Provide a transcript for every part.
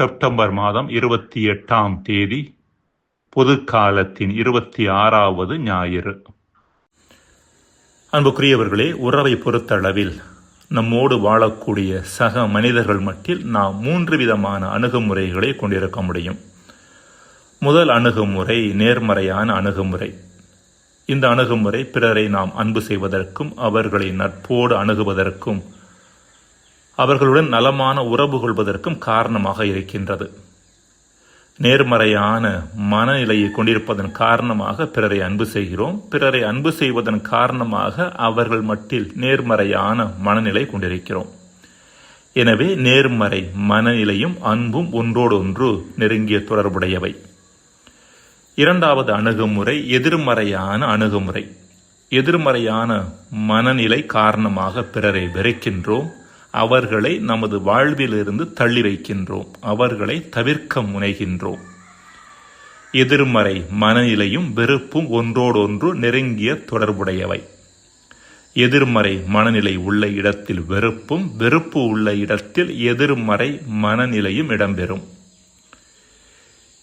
September மாதம் இருபத்தி எட்டாம் தேதி பொது காலத்தின் இருபத்தி ஆறாவது ஞாயிறு. அன்புக்குரியவர்களே உறவை பொறுத்தளவில் நம்மோடு வாழக்கூடிய சக மனிதர்கள் மட்டில் நாம் மூன்று விதமான அணுகுமுறைகளை கொண்டிருக்க முடியும். முதல் அணுகுமுறை நேர்மறையான அணுகுமுறை. இந்த அணுகுமுறை பிறரை நாம் அன்பு செய்வதற்கும் அவர்களை நட்போடு அணுகுவதற்கும் அவர்களுடன் நலமான உறவு கொள்வதற்கும் காரணமாக இருக்கின்றது. நேர்மறையான மனநிலையை கொண்டிருப்பதன் காரணமாக பிறரை அன்பு செய்கிறோம். பிறரை அன்பு செய்வதன் காரணமாக அவர்கள் மட்டில் நேர்மறையான மனநிலை கொண்டிருக்கிறோம். எனவே நேர்மறை மனநிலையும் அன்பும் ஒன்றோடொன்று நெருங்கிய தொடர்புடையவை. இரண்டாவது அணுகுமுறை எதிர்மறையான அணுகுமுறை. எதிர்மறையான மனநிலை காரணமாக பிறரை வெறுக்கின்றோம். அவர்களை நமது வாழ்விலிருந்து தள்ளி வைக்கின்றோம். அவர்களை தவிர்க்க முனைகின்றோம். எதிர்மறை மனநிலையும் வெறுப்பும் ஒன்றோடொன்று நெருங்கிய தொடர்புடையவை. எதிர்மறை மனநிலை உள்ள இடத்தில் வெறுப்பும் வெறுப்பு உள்ள இடத்தில் எதிர்மறை மனநிலையும் இடம்பெறும்.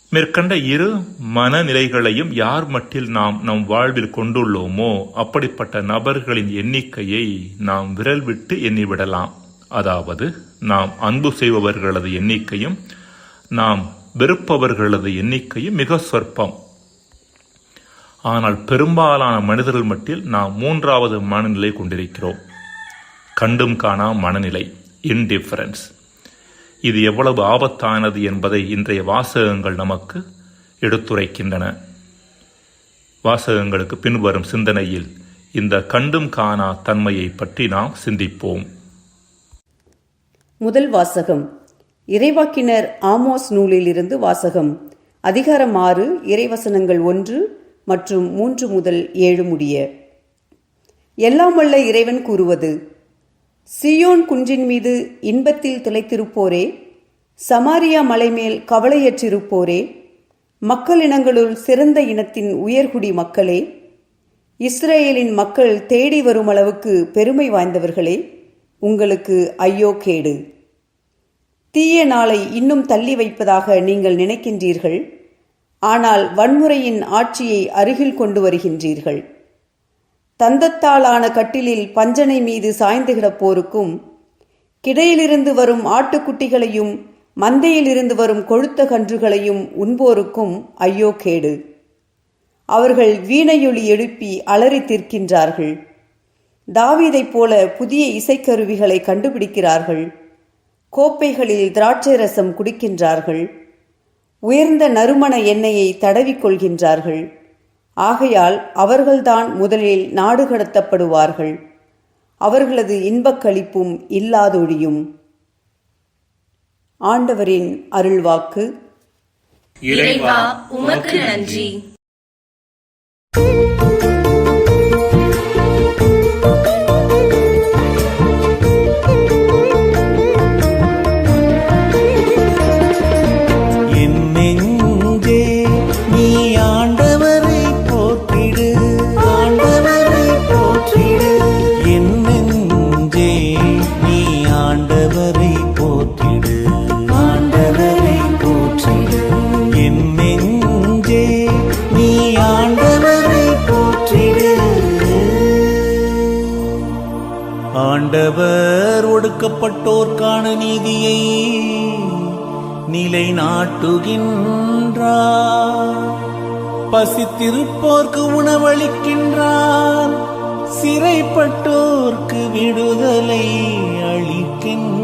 மேற்கண்ட இரு மனநிலைகளையும் யார் மட்டில் நாம் நம் வாழ்வில் கொண்டுள்ளோமோ அப்படிப்பட்ட நபர்களின் எண்ணிக்கையை நாம் விரல் விட்டு எண்ணிவிடலாம். அதாவது நாம் அன்பு செய்பவர்களது எண்ணிக்கையும் நாம் வெறுப்பவர்களது எண்ணிக்கையும் மிக சொற்பம். ஆனால் பெரும்பாலான மனிதர்கள் மட்டில் நாம் மூன்றாவது மனநிலை கொண்டிருக்கிறோம். கண்டும் காணா மனநிலை இன்டிஃபரன்ஸ் இது எவ்வளவு ஆபத்தானது என்பதை இன்றைய வாசகங்கள் நமக்கு எடுத்துரைக்கின்றன. வாசகங்களுக்கு பின்வரும் சிந்தனையில் இந்த கண்டும் காணா தன்மையை பற்றி நாம் சிந்திப்போம். முதல் வாசகம். இறைவாக்கினர் ஆமோஸ் நூலிலிருந்து வாசகம். அதிகாரம் ஆறு இறைவசனங்கள் ஒன்று மற்றும் மூன்று முதல் ஏழு முடிய. எல்லாம் வல்ல இறைவன் கூறுவது சியோன் குன்றின் மீது இன்பத்தில் திளைத்திருப்போரே சமாரியா மலைமேல் கவலையற்றிருப்போரே மக்களினங்களுள் சிறந்த இனத்தின் உயர்குடி மக்களே இஸ்ரேலின் மக்கள் தேடி வரும் அளவுக்கு பெருமை வாய்ந்தவர்களே உங்களுக்கு ஐயோ கேடு. தீய நாளை இன்னும் தள்ளி வைப்பதாக நீங்கள் நினைக்கின்றீர்கள். ஆனால் வன்முறையின் ஆட்சியை அருகில் கொண்டு வருகின்றீர்கள். தந்தத்தாலான கட்டிலில் பஞ்சனை மீது சாய்ந்து கிடப்போருக்கும் கிடையிலிருந்து வரும் ஆட்டுக்குட்டிகளையும் மந்தையிலிருந்து வரும் கொழுத்த கன்றுகளையும் உண்போருக்கும் ஐயோ கேடு. அவர்கள் வீணையொலி எழுப்பி அலறி தீர்க்கின்றார்கள் தாவீதைப் போல புதிய இசைக்கருவிகளை கண்டுபிடிக்கிறார்கள். கோப்பைகளில் திராட்சை ரசம் குடிக்கின்றார்கள். உயர்ந்த நறுமண எண்ணெயை தடவிக்கொள்கின்றார்கள். ஆகையால் அவர்கள்தான் முதலில் நாடு கடத்தப்படுவார்கள். அவர்களது இன்பக்களிப்பும் இல்லாதொழியும். ஆண்டவரின் அருள்வாக்கு. இறைவா உமக்கு நன்றி. ஒடுக்கப்பட்டோர்க்கான நீதியை நிலைநாட்டுகின்றார். பசித்திருப்போர்க்கு உணவளிக்கின்றார். சிறைப்பட்டோர்க்கு விடுதலை அளிக்கின்ற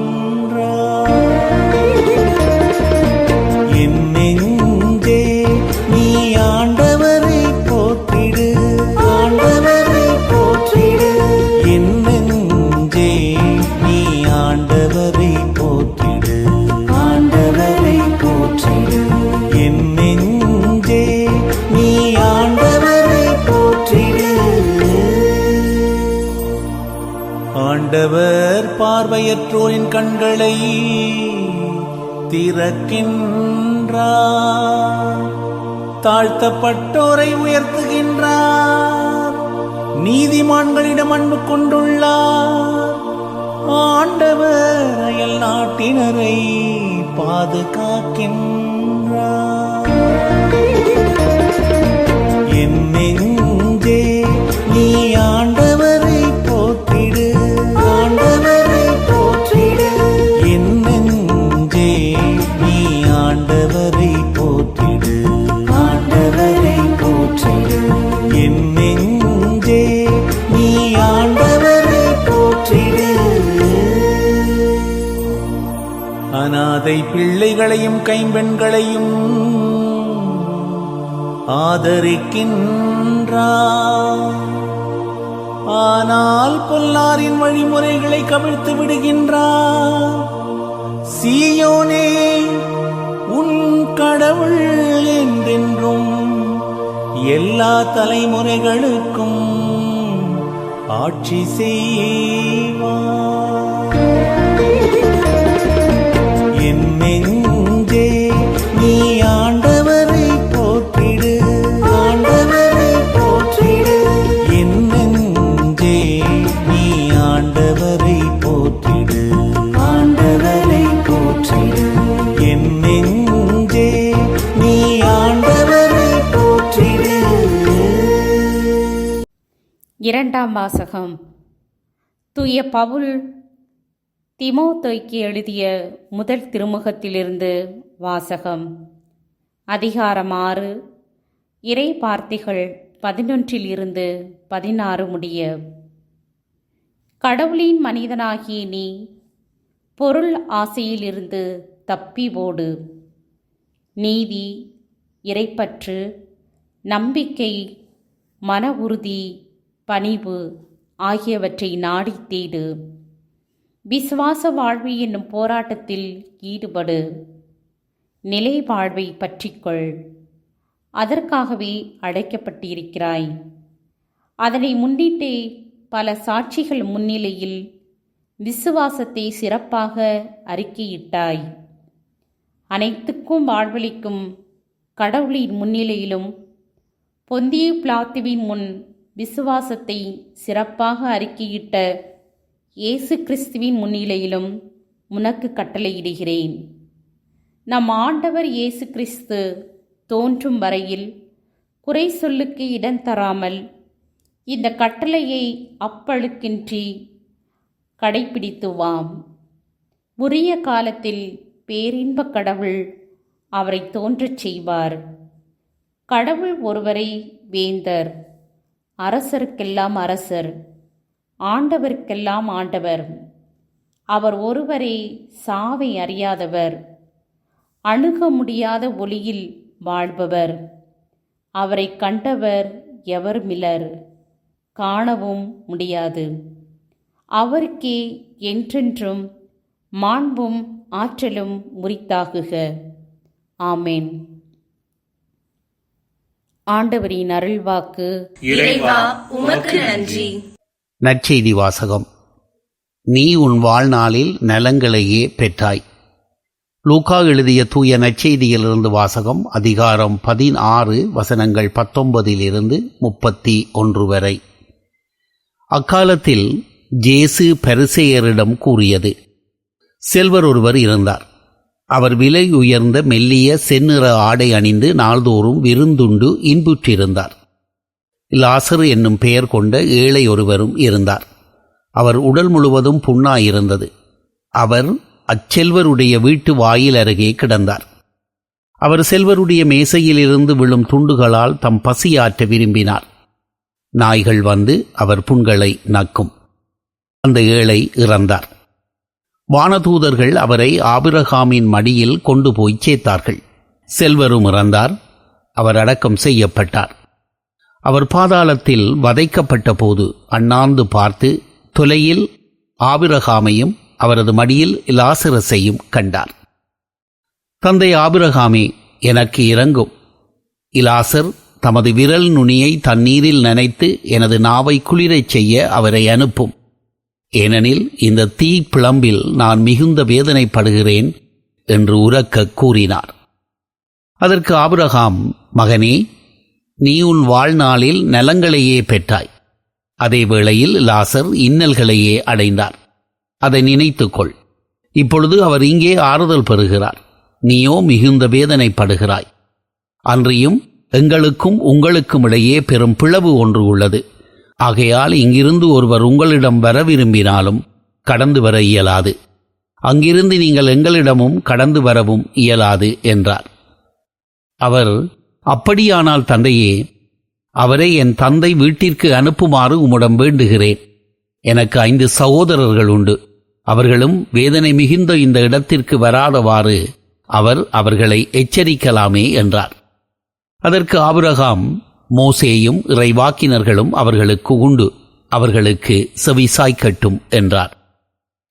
திறக்கின்றார் தாழ்த்தப்பட்டோரை உயர்த்துகின்றார். நீதிமான்களிடம் அன்பு கொண்டுள்ளார். ஆண்டவர் அயல் நாட்டினரை பாதுகாக்கின்றார். அனாதை பிள்ளைகளையும் கைம்பெண்களையும் ஆதரிக்கின்றார். ஆனால் பொல்லாரின் வழிமுறைகளை கவிழ்த்து விடுகின்றார். சீயோனே உன் கடவுள் என்றென்றும் எல்லா தலைமுறைகளுக்கும் ஆட்சி செய்வார். இரண்டாம் வாசகம். தூய பவுல் திமோத்தேய்க்கு எழுதிய முதல் திருமுகத்திலிருந்து வாசகம். அதிகாரம் ஆறு. இறை வார்த்தைகள் பதினொன்றில் இருந்து பதினாறு முடிய. கடவுளின் மனிதனாகிய நீ பொருள் ஆசையிலிருந்து தப்பி ஓடு. நீதி இறைப்பற்று நம்பிக்கை மன உறுதி பணிவு ஆகியவற்றை நாடித் தேடு. விசுவாச வாழ்வு என்னும் போராட்டத்தில் ஈடுபடு. நிலை வாழ்வை பற்றிக்கொள். அதற்காகவே அழைக்கப்பட்டிருக்கிறாய். அதனை முன்னிட்டு பல சாட்சிகள் முன்னிலையில் விசுவாசத்தை சிறப்பாக அறிக்கையிட்டாய். அனைத்துக்கும் வாழ்வளிக்கும் கடவுளின் முன்னிலையிலும் பொந்திய பிளாத்துவின் முன் விசுவாசத்தை சிறப்பாக அறிக்கையிட்ட இயேசு கிறிஸ்துவின் முன்னிலையிலும் உனக்கு கட்டளையிடுகிறேன். நம் ஆண்டவர் இயேசு கிறிஸ்து தோன்றும் வரையில் குறை சொல்லுக்கு இடம் தராமல் இந்த கட்டளையை அப்பழுக்கின்றி கடைபிடித்துவாம். உரிய காலத்தில் பேரின்பக் கடவுள் அவரை தோன்றச் செய்வார். கடவுள் ஒருவரை வேந்தர். அரசருக்கெல்லாம் அரசர் ஆண்டவருக்கெல்லாம் ஆண்டவர். அவர் ஒருவரே சாவை அறியாதவர் அணுக முடியாத ஒளியில் வாழ்பவர். அவரை கண்டவர் எவர் மிலர் காணவும் முடியாது. அவருக்கே என்றென்றும் மாண்பும் ஆற்றலும் முறித்தாகுக ஆமேன். ஆண்டவரின் அருள்வாக்கு. இறைவா உமக்கு நன்றி. நற்செய்தி வாசகம். நீ உன் வாழ்நாளில் நலங்களையே பெற்றாய். லூக்கா எழுதிய தூய நற்செய்தியிலிருந்து வாசகம் அதிகாரம் பதினாறு வசனங்கள் பத்தொன்பதிலிருந்து முப்பத்தி ஒன்று வரை. அக்காலத்தில் ஜேசு பரிசேயரிடம் கூறியது செல்வர் ஒருவர் இருந்தார். அவர் விலை உயர்ந்த மெல்லிய செந்நிற ஆடை அணிந்து நாள்தோறும் விருந்துண்டு இன்புற்றிருந்தார். லாசர் என்னும் பெயர் கொண்ட ஏழை ஒருவரும் இருந்தார். அவர் உடல் முழுவதும் புண்ணாயிருந்தது. அவர் அச்செல்வருடைய வீட்டு வாயில் அருகே கிடந்தார். அவர் செல்வருடைய மேசையிலிருந்து விழும் துண்டுகளால் தம் பசியாற்ற விரும்பினார். நாய்கள் வந்து அவர் புண்களை நக்கும். அந்த ஏழை இறந்தார். வானதூதர்கள் அவரை ஆபிரகாமின் மடியில் கொண்டு போய் சேர்த்தார்கள். செல்வரும் இறந்தார். அவர் அடக்கம் செய்யப்பட்டார். அவர் பாதாளத்தில் வதைக்கப்பட்ட போது அண்ணாந்து பார்த்து தொலையில் ஆபிரகாமையும் அவரது மடியில் இலாசரசையும் கண்டார். தந்தை ஆபிரகாமே எனக்கு இறங்கும். இலாசர் தமது விரல் நுனியை தண்ணீரில் நனைத்து எனது நாவை குளிரச் செய்ய அவரை அனுப்பும். ஏனெனில் இந்த தீ பிளம்பில் நான் மிகுந்த வேதனைப்படுகிறேன் என்று உரக்க கூறினார். அதற்கு ஆபிரகாம் மகனே நீ உன் வாழ்நாளில் நலங்களையே பெற்றாய். அதே வேளையில் லாசர் இன்னல்களையே அடைந்தார். அதை நினைத்துக்கொள். இப்பொழுது அவர் இங்கே ஆறுதல் பெறுகிறார். நீயோ மிகுந்த வேதனைப்படுகிறாய். அன்றியும் எங்களுக்கும் உங்களுக்கும் இடையே பெரும் பிளவு ஒன்று உள்ளது. ஆகையால் இங்கிருந்து ஒருவர் உங்களிடம் வர விரும்பினாலும் கடந்து வர இயலாது. அங்கிருந்து நீங்கள் எங்களிடமும் கடந்து வரவும் இயலாது என்றார். அவர் அப்படியானால் தந்தையே அவரை என் தந்தை வீட்டிற்கு அனுப்புமாறு உம்மிடம் வேண்டுகிறேன். எனக்கு ஐந்து சகோதரர்கள் உண்டு. அவர்களும் வேதனை மிகுந்த இந்த இடத்திற்கு வராதவாறு அவர் அவர்களை எச்சரிக்கலாமே என்றார். அதற்கு ஆபிரகாம் மோசேயும் இறைவாக்கினர்களும் அவர்களுக்கு உண்டு. அவர்களுக்கு செவிசாய்க்கட்டும் என்றார்.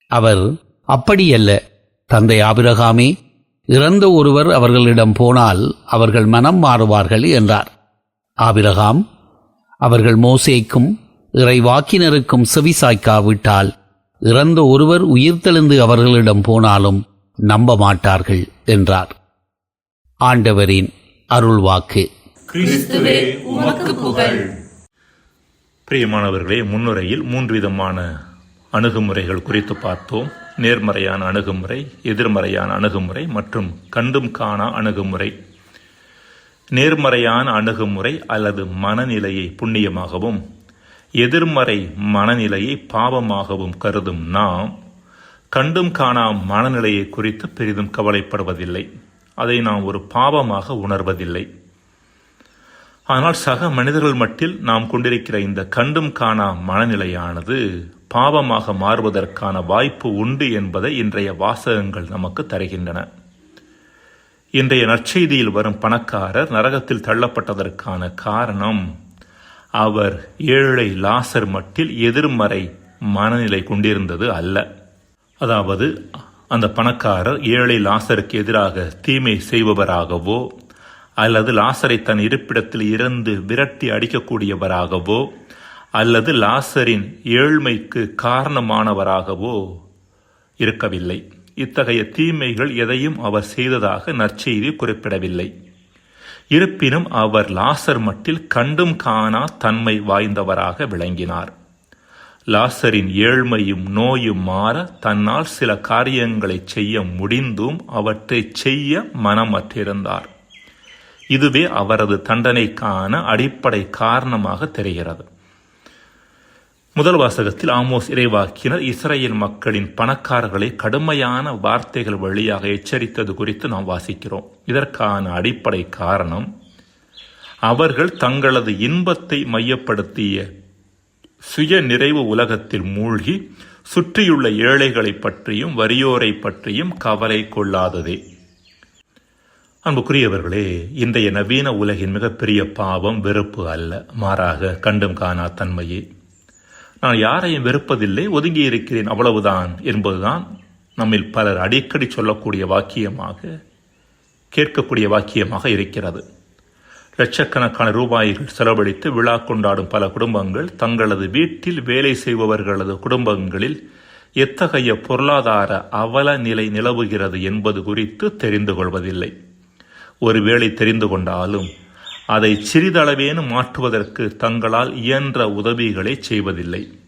அவர் அப்படியல்ல தந்தை ஆபிரகாமே இறந்த ஒருவர் அவர்களிடம் போனால் அவர்கள் மனம் மாறுவார்கள் என்றார். ஆபிரகாம் அவர்கள் மோசேக்கும் இறைவாக்கினருக்கும் செவிசாய்க்காவிட்டால் இறந்த ஒருவர் உயிர்த்தெழுந்து அவர்களிடம் போனாலும் நம்ப மாட்டார்கள் என்றார். ஆண்டவரின் அருள்வாக்கு. கிறிஸ்துவே உமக்கு புகழ். பிரியமானவர்களே முன்னுரையில் மூன்று விதமான அணுகுமுறைகள் குறித்து பார்த்தோம். நேர்மறையான அணுகுமுறை எதிர்மறையான அணுகுமுறை மற்றும் கண்டும் காணா அணுகுமுறை. நேர்மறையான அணுகுமுறை அல்லது மனநிலையை புண்ணியமாகவும் எதிர்மறை மனநிலையை பாவமாகவும் கருதும் நாம் கண்டும் காணா மனநிலையை குறித்து பெரிதும் கவலைப்படுவதில்லை. அதை நாம் ஒரு பாவமாக உணர்வதில்லை. ஆனால் சக மனிதர்கள் மட்டில் நாம் கொண்டிருக்கிற இந்த கண்டும் காணா மனநிலையானது பாவமாக மாறுவதற்கான வாய்ப்பு உண்டு என்பதை இன்றைய வாசகங்கள் நமக்கு தருகின்றன. இன்றைய நற்செய்தியில் வரும் பணக்காரர் நரகத்தில் தள்ளப்பட்டதற்கான காரணம் அவர் ஏழை லாசர் மட்டில் எதிர்மறை மனநிலை கொண்டிருந்தது அல்ல. அதாவது அந்த பணக்காரர் ஏழை லாசருக்கு எதிராக தீமை செய்பவராகவோ அல்லது லாசரை தன் இருப்பிடத்தில் இருந்து விரட்டி அடிக்கக்கூடியவராகவோ அல்லது லாசரின் ஏழ்மைக்கு காரணமானவராகவோ இருக்கவில்லை. இத்தகைய தீமைகள் எதையும் அவர் செய்ததாக நற்செய்தி குறிப்பிடவில்லை. இருப்பினும் அவர் லாசர் மட்டில் கண்டும் காணா தன்மை வாய்ந்தவராக விளங்கினார். லாசரின் ஏழ்மையும் நோயும் மாற தன்னால் சில காரியங்களை செய்ய முடிந்தும் அவற்றை செய்ய மனமற்றிருந்தார். இதுவே அவரது தண்டனைக்கான அடிப்படை காரணமாக தெரிகிறது. முதல் வாசகத்தில் ஆமோஸ் இறைவாக்கினர் இஸ்ரேல் மக்களின் பணக்காரர்களை கடுமையான வார்த்தைகள் வழியாக எச்சரித்தது குறித்து நாம் வாசிக்கிறோம். இதற்கான அடிப்படை காரணம் அவர்கள் தங்களது இன்பத்தை மையப்படுத்திய சுய நிறைவு உலகத்தில் மூழ்கி சுற்றியுள்ள ஏழைகளை பற்றியும் வறியோரை பற்றியும் கவலை கொள்ளாததே. அன்புக்குரியவர்களே இன்றைய நவீன உலகின் மிகப்பெரிய பாவம் வெறுப்பு அல்ல. மாறாக கண்டும் காணா தன்மையே. நான் யாரையும் வெறுப்பதில்லை ஒதுங்கி இருக்கிறேன் அவ்வளவுதான் என்பதுதான் நம்மில் பலர் அடிக்கடி சொல்லக்கூடிய வாக்கியமாக கேட்கக்கூடிய வாக்கியமாக இருக்கிறது. லட்சக்கணக்கான ரூபாய்கள் செலவழித்து விழா கொண்டாடும் பல குடும்பங்கள் தங்களது வீட்டில் வேலை செய்பவர்களது குடும்பங்களில் எத்தகைய பொருளாதார அவல நிலை நிலவுகிறது என்பது குறித்து தெரிந்து கொள்வதில்லை. ஒருவேளை தெரிந்து கொண்டாலும் அதை சிறிதளவேனும் மாற்றுவதற்கு தங்களால் இயன்ற உதவிகளை செய்வதில்லை.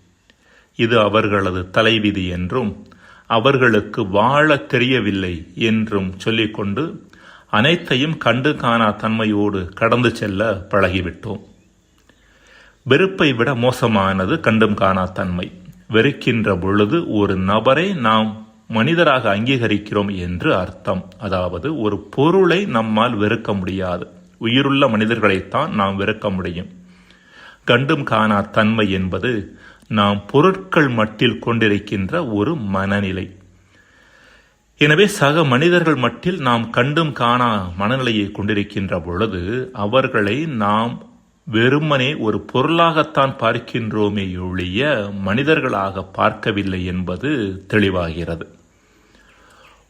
இது அவர்களது தலைவிதி என்றும் அவர்களுக்கு வாழ தெரியவில்லை என்றும் சொல்லிக்கொண்டு அனைத்தையும் கண்டு காணா தன்மையோடு கடந்து செல்ல பழகிவிட்டோம். வெறுப்பை விட மோசமானது கண்டும் காணா தன்மை. வெறுக்கின்ற பொழுது ஒரு நபரை நாம் மனிதராக அங்கீகரிக்கிறோம் என்று அர்த்தம். அதாவது ஒரு பொருளை நம்மால் வெறுக்க முடியாது. உயிருள்ள மனிதர்களைத்தான் நாம் வெறுக்க முடியும். கண்டும் காணா தன்மை என்பது நாம் பொருட்கள் மட்டில் கொண்டிருக்கின்ற ஒரு மனநிலை. எனவே சக மனிதர்கள் மட்டில் நாம் கண்டும் காணா மனநிலையை கொண்டிருக்கின்ற பொழுது அவர்களை நாம் வெறுமனே ஒரு பொருளாகத்தான் பார்க்கின்றோமே ஒழிய மனிதர்களாக பார்க்கவில்லை என்பது தெளிவாகிறது.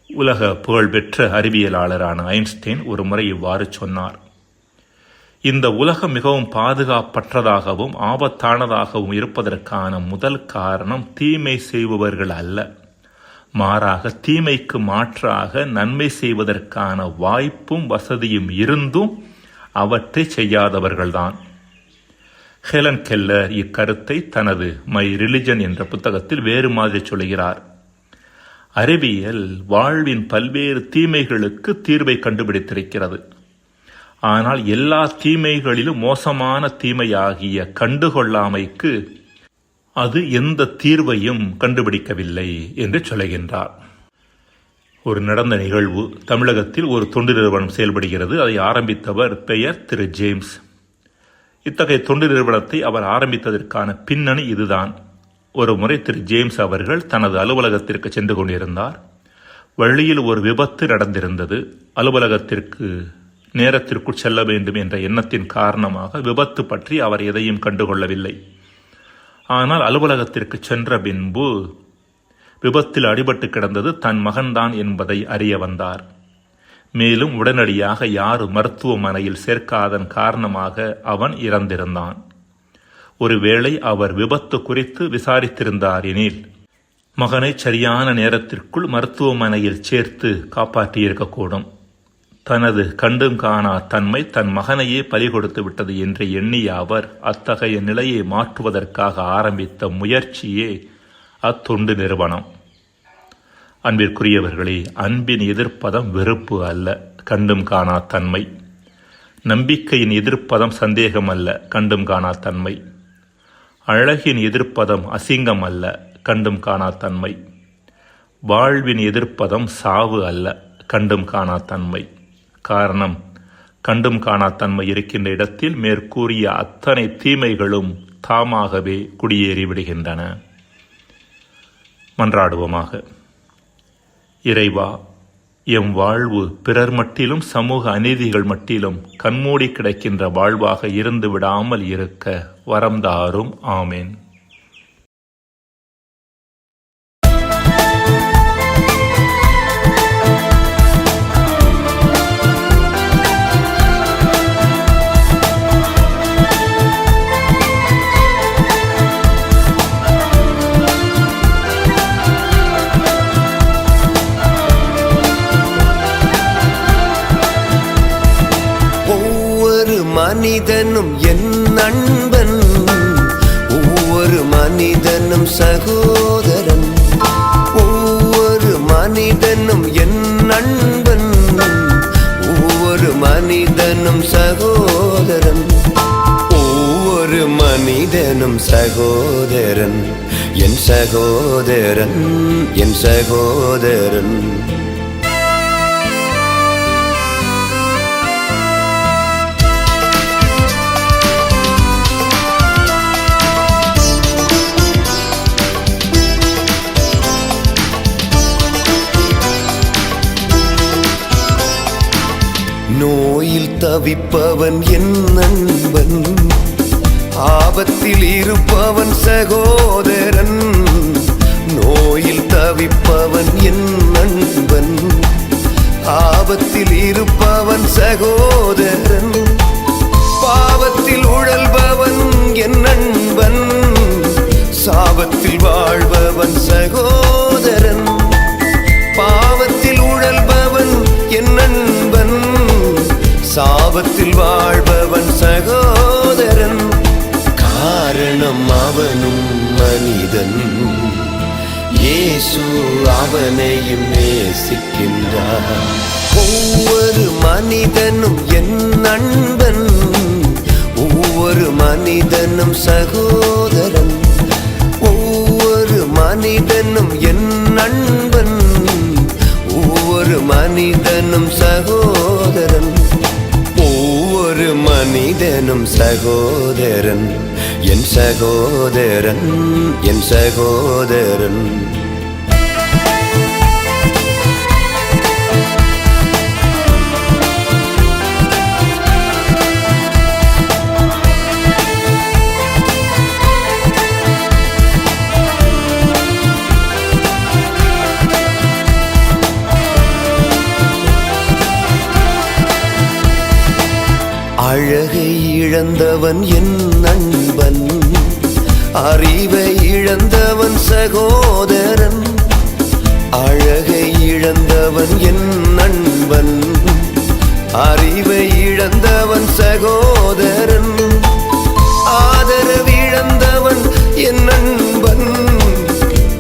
உலக புகழ்பெற்ற அறிவியலாளரான ஐன்ஸ்டைன் ஒரு முறை இவ்வாறு சொன்னார். இந்த உலகம் மிகவும் பாதுகாப்பற்றதாகவும் ஆபத்தானதாகவும் இருப்பதற்கான முதல் காரணம் தீமை செய்பவர்கள் அல்ல. மாறாக தீமைக்கு மாற்றாக நன்மை செய்வதற்கான வாய்ப்பும் வசதியும் இருந்தும் அவற்றை செய்யாதவர்கள்தான். ஹெலன் கெல்லர் இக்கருத்தை தனது மை ரிலிஜன் என்ற புத்தகத்தில் வேறு மாதிரி சொல்கிறார். அறிவியல் வாழ்வின் பல்வேறு தீமைகளுக்கு தீர்வை கண்டுபிடித்திருக்கிறது. ஆனால் எல்லா தீமைகளிலும் மோசமான தீமையாகிய கண்டுகொள்ளாமைக்கு அது எந்த தீர்வையும் கண்டுபிடிக்கவில்லை என்று சொல்லுகின்றார் ஒரு நடந்த நிகழ்வு. தமிழகத்தில் ஒரு தொண்டு நிறுவனம் செயல்படுகிறது. அதை ஆரம்பித்தவர் பெயர் திரு ஜேம்ஸ். இத்தகைய தொண்டு நிறுவனத்தை அவர் ஆரம்பித்ததற்கான பின்னணி இதுதான். ஒரு முறை திரு ஜேம்ஸ் அவர்கள் தனது அலுவலகத்திற்கு சென்று கொண்டிருந்தார். வழியில் ஒரு விபத்து நடந்திருந்தது. அலுவலகத்திற்கு நேரத்திற்குள் செல்ல வேண்டும் என்ற எண்ணத்தின் காரணமாக விபத்து பற்றி அவர் எதையும் கண்டுகொள்ளவில்லை. ஆனால் அலுவலகத்திற்கு சென்ற பின்பு விபத்தில் அடிபட்டு கிடந்தது தன் மகன்தான் என்பதை அறிய வந்தார். மேலும் உடனடியாக யாரும் மருத்துவமனையில் சேர்க்காதன் காரணமாக அவன் இறந்திருந்தான். ஒருவேளை அவர் விபத்து குறித்து விசாரித்திருந்தார் எனில் மகனை சரியான நேரத்திற்குள் மருத்துவமனையில் சேர்த்து காப்பாற்றியிருக்கக்கூடும். தனது கண்டும் காணா தன்மை தன் மகனையே பலி கொடுத்து விட்டது என்று எண்ணிய அவர் அத்தகைய நிலையை மாற்றுவதற்காக ஆரம்பித்த முயற்சியே அத்தொண்டு நிறுவனம். அன்பிற்குரியவர்களே அன்பின் எதிர்ப்பதம் வெறுப்பு அல்ல கண்டும் காணா தன்மை. நம்பிக்கையின் எதிர்ப்பதம் சந்தேகம் அல்ல கண்டும் காணா தன்மை. அழகின் எதிர்ப்பதம் அசிங்கம் அல்ல கண்டும் காணா தன்மை. வாழ்வின் எதிர்ப்பதம் சாவு அல்ல கண்டும் காணா தன்மை. காரணம் கண்டும் காணா தன்மை இருக்கின்ற இடத்தில் மேற்கூறிய அத்தனை தீமைகளும் தாமாகவே குடியேறிவிடுகின்றன. மன்றாடுவோமாக. இறைவா எம் வாழ்வு பிறர் மட்டிலும் சமூக அநீதிகள் மட்டிலும் கண்மூடி கிடக்கின்ற வாழ்வாக இருந்து விடாமல் இருக்க வரம்தாரும். ஆமேன். மனிதனும் என் நண்பன் ஒவ்வொரு மனிதனும் சகோதரன் ஒவ்வொரு மனிதனும் என் நண்பன் ஒவ்வொரு மனிதனும் சகோதரன் ஒவ்வொரு மனிதனும் சகோதரன் என் சகோதரன் என் சகோதரன். தவிப்பவன் என் நண்பன். ஆபத்தில் இருப்பவன் சகோதரன். நோயில் தவிப்பவன் என் நண்பன். ஆபத்தில் இருப்பவன் சகோதரன். பாவத்தில் உழல்பவன் என் நண்பன். சாபத்தில் வாழ்பவன் சகோதரன். சாபத்தில் வாழ்பவன் சகோதரன். காரணம் அவனும் மனிதன். இயேசு அவனையும் நேசிக்கின்றார். ஒவ்வொரு மனிதனும் என் நண்பன். ஒவ்வொரு மனிதனும் சகோதரன். ஒவ்வொரு மனிதனும் என் நண்பன். ஒவ்வொரு மனிதனும் சகோதரன். ஒரு மனிதனும் சகோதரன் என் சகோதரன் என் சகோதரன். இழந்தவன் என் நண்பன். அறிவை இழந்தவன் சகோதரன். அழகை இழந்தவன் என் நண்பன். அறிவை இழந்தவன் சகோதரன். ஆதரவு இழந்தவன் என் நண்பன்.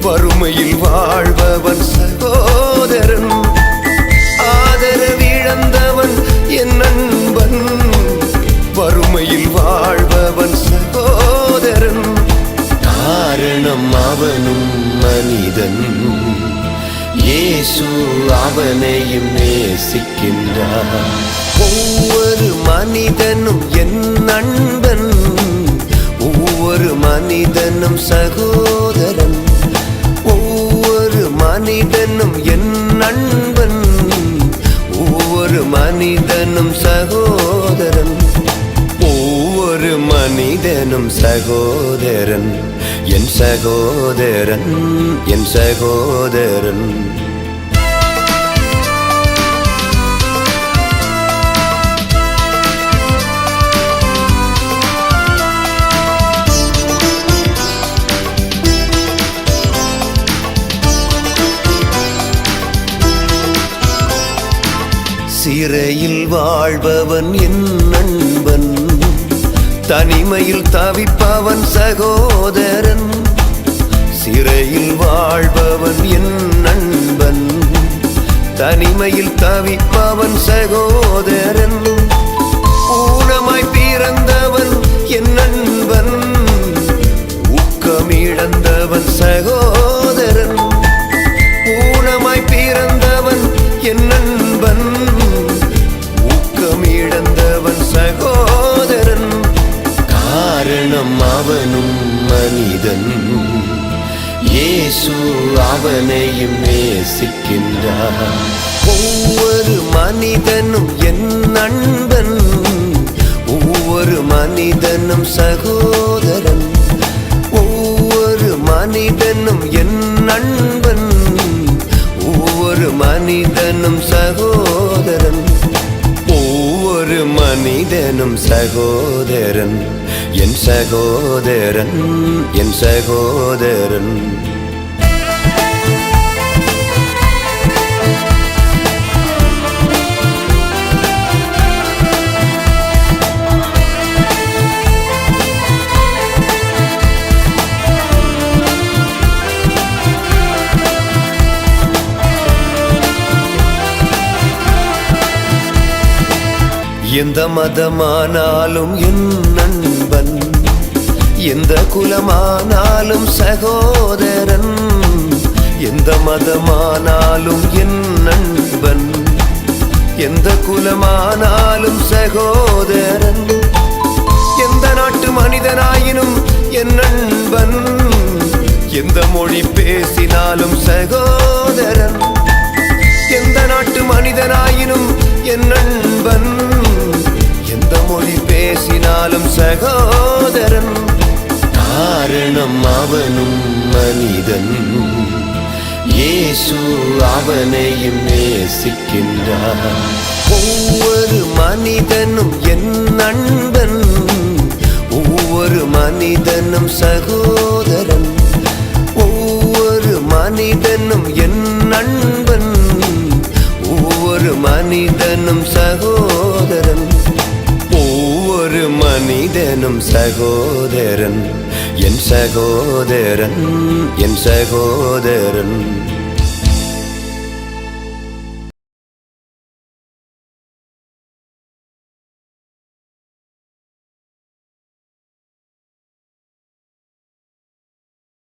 வறுமையில் வாழ்பவன் சகோதரன். ஆதரவு இழந்தவன் என் நண்பன். காரணம் அவனும் மனிதன். இயேசு அவனையும் நேசிக்கின்றார். ஒவ்வொரு மனிதனும் என் நண்பன். ஒவ்வொரு மனிதனும் சகோதரன். ஒவ்வொரு மனிதனும் என் நண்பன். ஒவ்வொரு மனிதனும் சகோதரன். ஒவ்வொரு மனிதனும் சகோதரன். என் சகோதரன் என் சகோதரன். சிறையில் வாழ்பவன் என் நண்பன். தனிமையில் தவிப்பவன் சகோதரன். சிறையில் வாழ்பவன் என் நண்பன். தனிமையில் தவிப்பவன் சகோதரன். ஊனமாய் பிறந்தவன் என் நண்பன். ஊக்கமிழந்தவன் சகோதரன். ஊனமாய் பிறந்தவன் என் நண்பன். ஊக்கமிழந்தவன் சகோதரன். காரணம் அவனும் மனிதன். இயேசு அவனையும் நேசிக்கின்றார். ஒவ்வொரு மனிதனும் என் நண்பன் ஒவ்வொரு மனிதனும் சகோதரன் ஒவ்வொரு மனிதனும் என் நண்பன் ஒவ்வொரு மனிதனும் சகோதரன் ஒவ்வொரு மனிதனும் சகோதரன் என் சகோதரன் என் சகோதரன். எந்த மதமானாலும் என் நண்பன் எந்த குலமானாலும் சகோதரன் எந்த மதமானாலும் என் நண்பன் எந்த குலமானாலும் சகோதரன் எந்த நாட்டு மனிதனாயினும் என் நண்பன் எந்த மொழி பேசினாலும் சகோதரன் எந்த நாட்டு மனிதனாயினும் என் நண்பன். மொழி பேசினாலும் சகோதரன் காரணம் அவனும் மனிதன். இயேசு அவனையும் நேசிக்கின்றார். ஒவ்வொரு மனிதனும் என் நண்பன் ஒவ்வொரு மனிதனும் சகோதரன் ஒவ்வொரு மனிதனும் என் நண்பன் ஒவ்வொரு மனிதனும் மனிதனும் சகோதரன் என் சகோதரன் என் சகோதரன்.